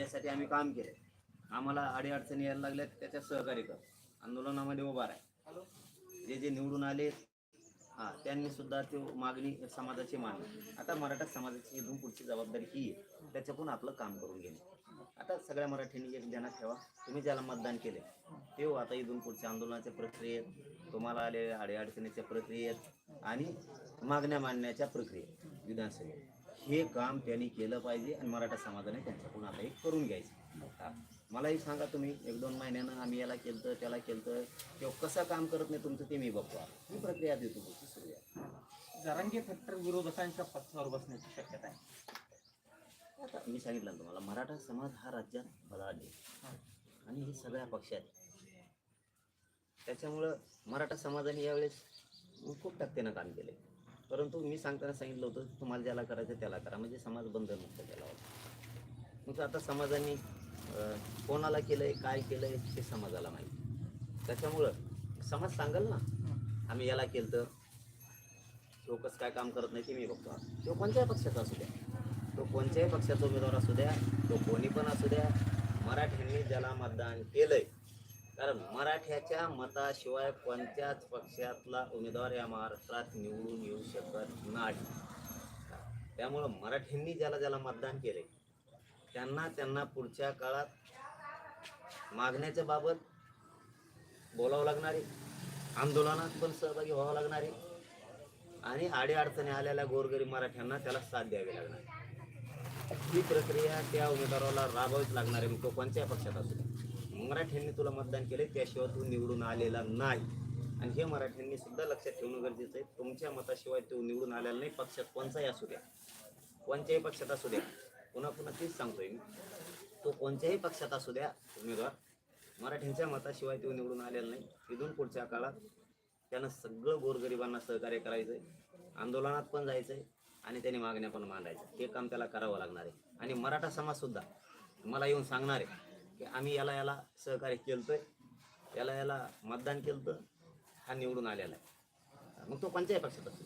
ज्यासाठी आम्ही काम केलं आम्हाला अडीअडचणी यायला लागल्या त्याच्यात सहकार्य कर. आंदोलनामध्ये उभा आहे जे जे निवडून आले हा त्यांनी सुद्धा ते मागणी समाजाची मागणी आता मराठा समाजाची इथून पुढची जबाबदारी ही आहे. त्याच्याकडून आपलं काम करून घेणे. आता सगळ्या मराठ्यांनी एक ध्यानात ठेवा. तुम्ही ज्याला मतदान केले ते हो आता इथून पुढच्या आंदोलनाच्या प्रक्रियेत तुम्हाला आलेल्या अडीअडचणीच्या प्रक्रियेत आणि मागण्या मांडण्याच्या प्रक्रियेत विधानसभेत. हे काम त्यांनी केलं पाहिजे आणि मराठा समाजाने त्यांच्याकडून आता एक करून घ्यायचं. मलाही सांगा तुम्ही एक दोन महिन्यानं आम्ही याला केलं त्याला केलं किंवा कसं काम करत नाही तुमचं ते मी बघतो ही प्रक्रिया देतो पुढची सुरू आहे जरांगे फॅक्टर विरोधकांच्या पथावर बसण्याची शक्यता आहे. आता मी सांगितलं तुम्हाला मराठा समाज हा राज्यात आहे. आणि हे सगळ्या पक्षात त्याच्यामुळं मराठा समाजाने यावेळेस खूप टक्केनं काम केले परंतु मी सांगताना सांगितलं होतं तुम्हाला ज्याला करायचं त्याला करा. म्हणजे समाज बंधनमुक्त केला होता मग आता समाजाने कोणाला कोणाला केलंय काय केलंय हे समाजाला माहिती. त्याच्यामुळं समाज सांगाल ना आम्ही याला केलं तर लोकच काय काम करत नाही ते मी बघतो. तो कोणत्याही पक्षाचा असू द्या. तो कोणत्याही पक्षाचा उमेदवार असू द्या. तो कोणी पण असू द्या. मराठ्यांनी ज्याला मतदान केलंय कारण मराठ्याच्या मताशिवाय कोणत्याच पक्षातला उमेदवार या महाराष्ट्रात निवडून येऊ शकत नाही. त्यामुळं मराठ्यांनी ज्याला ज्याला मतदान केले त्यांना त्यांना पुढच्या काळात मागण्याच्या बाबत बोलावं लागणार आहे. आंदोलनात पण सहभागी व्हावं लागणार आहे. आणि अडीअडचणी आलेल्या गोरगरीब मराठ्यांना त्याला साथ द्यावी लागणार ही प्रक्रिया त्या उमेदवाराला राबवावीच लागणार आहे. मग तो कोणत्याही पक्षात असू मराठ्यांनी तुला मतदान केले त्याशिवाय तू निवडून आलेला नाही. आणि हे मराठ्यांनी सुद्धा लक्षात ठेवणं गरजेचं आहे. तुमच्या मताशिवाय तो निवडून आलेला नाही. पक्षात कोणताही असू द्या. कोणत्याही पक्षात असू द्या. पुन्हा पुन्हा तीच सांगतोय मी. तो कोणत्याही पक्षात असू द्या उमेदवार मराठ्यांच्या मताशिवाय तो निवडून आलेला नाही. इथून पुढच्या काळात त्यानं सगळं गोरगरिबांना सहकार्य करायचं आहे आंदोलनात पण जायचं आहे आणि त्याने मागण्या पण मांडायचं हे काम त्याला करावं लागणार आहे. आणि मराठा समाजसुद्धा मला येऊन सांगणार आहे की आम्ही याला याला सहकार्य केलतोय याला याला मतदान केलं हा निवडून आलेला आहे. मग तो कोणत्याही पक्षात असतो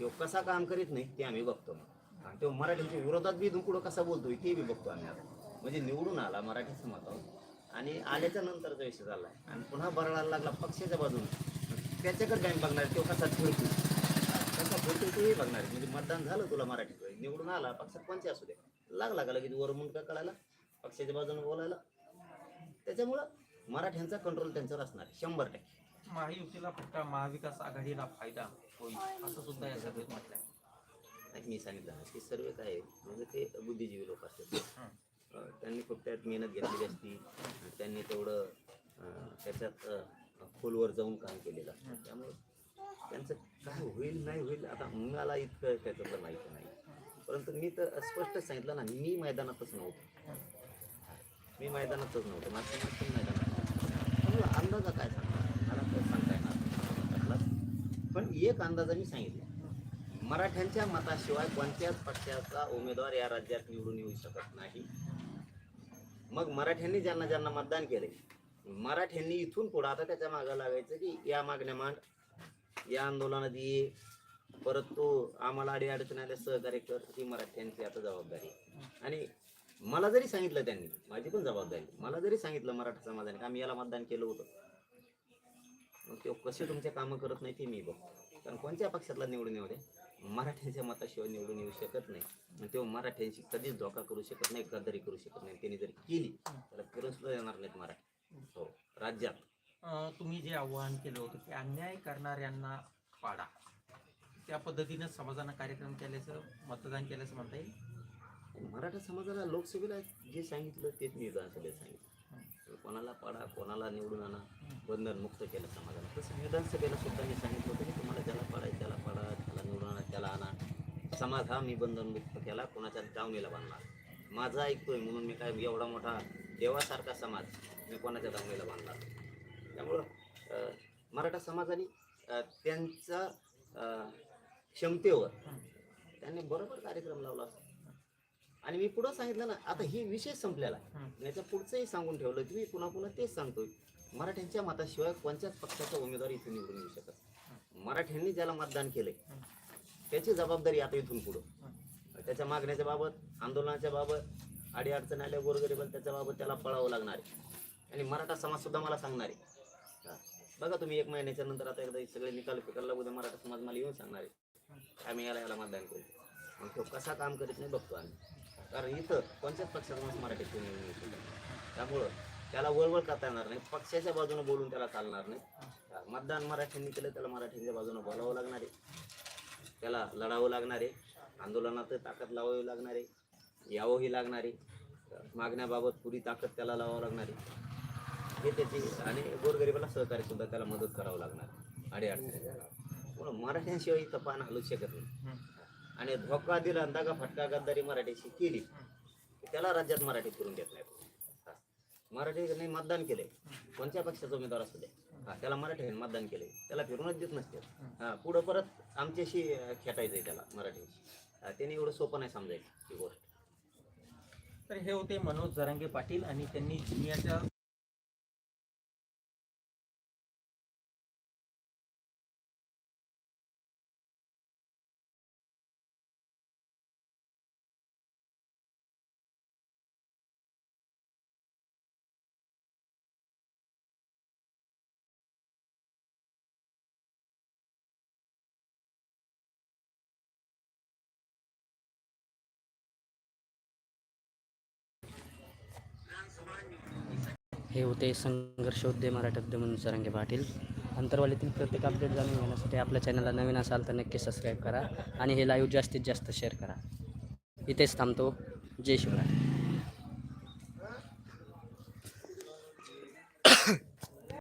तो कसा काम करीत नाही ते आम्ही बघतो मग. आणि तो मराठीच्या विरोधात बी इथून कसा बोलतोय ते बी बघतो आम्ही आता. म्हणजे निवडून आला मराठी समाजावर आणि आल्याच्या नंतरचा विषय झाला आहे. आणि पुन्हा बरळायला लागला पक्षाच्या बाजूने. त्याच्याकडे काय बघणार तो कसा फिरतो कसा फिरतो तेही बघणार म्हणजे मतदान झालं तुला मराठीत निवडून आला पक्षात पंचायत असू दे. लागला का लगेच वर मुंडका कळायला? पक्षाच्या बाजूने बोलायला? त्याच्यामुळं मराठ्यांचा कंट्रोल त्यांच्यावर असणार आहे शंभर टक्के. महायुतीला फक्त महाविकास आघाडीला फायदा होईल असं सुद्धा या सभेत म्हटलंय. नाही मी सांगितलं ना की सर्व काय आहे, म्हणजे ते बुद्धिजीवी लोक असतात. अं, त्यांनी खूप त्यात मेहनत घेतलेली असती त्यांनी तेवढं अं, त्याच्यात अं, खोलवर जाऊन काम केलेलं असतं. त्यामुळे त्यांचं काय होईल नाही होईल आता मला इतकं त्याच्यातलं माहिती नाही. परंतु मी तर स्पष्ट सांगितलं ना मी मैदानातच नव्हतो. मी मैदानातच नव्हतो. मागच्या मागच्या मैदानात. अंदाजा काय सांगणार मला सांगता येणार पण एक अंदाजा मी सांगितला. मराठ्यांच्या मताशिवाय कोणत्याच पक्षाचा उमेदवार या राज्यात निवडून येऊ शकत नाही. मग मराठ्यांनी ज्यांना ज्यांना मतदान केले मराठ्यांनी इथून पुढं आता त्याच्या मागं लागायचं की या मागण्या मांड या आंदोलनात ये परत तो आम्हाला अडी अडचण सहकार्य कर ही मराठ्यांची आता जबाबदारी आणि मला जरी सांगितलं त्यांनी माझी पण जबाबदारी मला जरी सांगितलं मराठा समाजाने का आम्ही याला मतदान केलं होतं. मग ते कसे तुमचे कामं करत नाही ते मी बघतो. कारण कोणत्या पक्षातला निवडून येऊ दे? मराठ्यांच्या मताशिवाय निवडून येऊ शकत नाही. आणि तो मराठ्यांशी कधीच धोका करू शकत नाही गद्दारी करू शकत नाही. त्यांनी जर केली तर फिरून सुद्धा येणार नाहीत मराठी. हो राज्यात. तुम्ही जे आव्हान केलं होतं की अन्याय करणाऱ्यांना पाडा. त्या पद्धतीनं समाजानं कार्यक्रम केल्याचं मतदान केल्याचं म्हणता येईल? मराठा समाजाला लोकसभेला जे सांगितलं तेच मी विधानसभेत सांगितलं. कोणाला पाडा कोणाला निवडून आणा बंधन मुक्त केलं समाजाला. तसं विधानसभेला सुद्धा मी सांगितलं होतं की तुम्हाला ज्याला पाडाय त्याला पाडा त्याला निवडून आणा त्याला आणा. समाज हा मी बंधन मुक्त केला कोणाच्या दावणीला बांधला माझा ऐकतोय म्हणून मी काय एवढा मोठा देवासारखा समाज मी कोणाच्या दावणीला बांधला त्यामुळं मराठा समाजाने त्यांचा क्षमतेवर त्यांनी बरोबर कार्यक्रम लावला. आणि मी पुढं सांगितलं ना आता ही विषय संपलेला आहे. हं. याच्या पुढचंही सांगून ठेवलं की मी पुन्हा पुन्हा तेच सांगतोय. मराठ्यांच्या मताशिवाय कोणत्याच पक्षाचा उमेदवार इथून निवडून येऊ शकत मराठ्यांनी ज्याला मतदान केलंय त्याची जबाबदारी आता इथून पुढं. त्याच्या मागण्याच्या बाबत आंदोलनाच्या बाबत अडी अडचण आल्या गोरगरीबाला त्याच्याबाबत त्याला पळावं लागणार आहे. आणि मराठा समाज सुद्धा मला सांगणार आहे. बघा तुम्ही एक महिन्याच्या नंतर आता एकदा सगळे निकाल फिकायला उद्या मराठा समाज मला येऊन सांगणार आहे. आम्ही याला याला मतदान करू. मग तो कसा काम करीत नाही बघतो आम्ही. कारण इथं कोणत्याच पक्षाचं माणूस मराठी कोणी नाही त्यामुळं त्याला वळवळ करता येणार नाही. पक्षाच्या बाजूने बोलून त्याला चालणार नाही. मतदान मराठ्यांनी केलं त्याला मराठ्यांच्या बाजूने बोलावं लागणार आहे. त्याला लढावं लागणार आहे. आंदोलनात ताकद लावावी लागणार आहे. यावंही लागणार आहे. मागण्याबाबत पुरी ताकद त्याला लावावं लागणार आहे. हे त्याची आणि गोरगरिबाला सहकार्य सुद्धा त्याला मदत करावं लागणार अडे अडचणी मराठ्यांशिवाय इथं पान हलू शकत नाही. आणि धोका दिला आणि दगा फटका गद्दारी मराठीशी केली. त्याला राज्यात मराठी करून देत नाही. मराठीने मतदान केले. कोणत्या पक्षाचा उमेदवार असू दे. हा त्याला मराठी मतदान केले. त्याला फिरूनच देत नसते. हा पुढं परत आमच्याशी खेटायचंय त्याला मराठीशी. त्याने एवढं सोपं नाही समजायचं ही गोष्ट. तर हे होते मनोज जरांगे पाटील आणि त्यांनी जुनियाच्या हे होते संघर्ष उद्यम मराठी उद्यम सरांगे पाटील. अंतरवालीतील प्रत्येक अपडेट जाणून घेण्यासाठी आपल्या चॅनलला नवीन असाल तर नक्की सबस्क्राईब करा आणि हे लाईव्ह जास्तीत जास्त शेअर करा. इथेच थांबतो. जय शिवराय.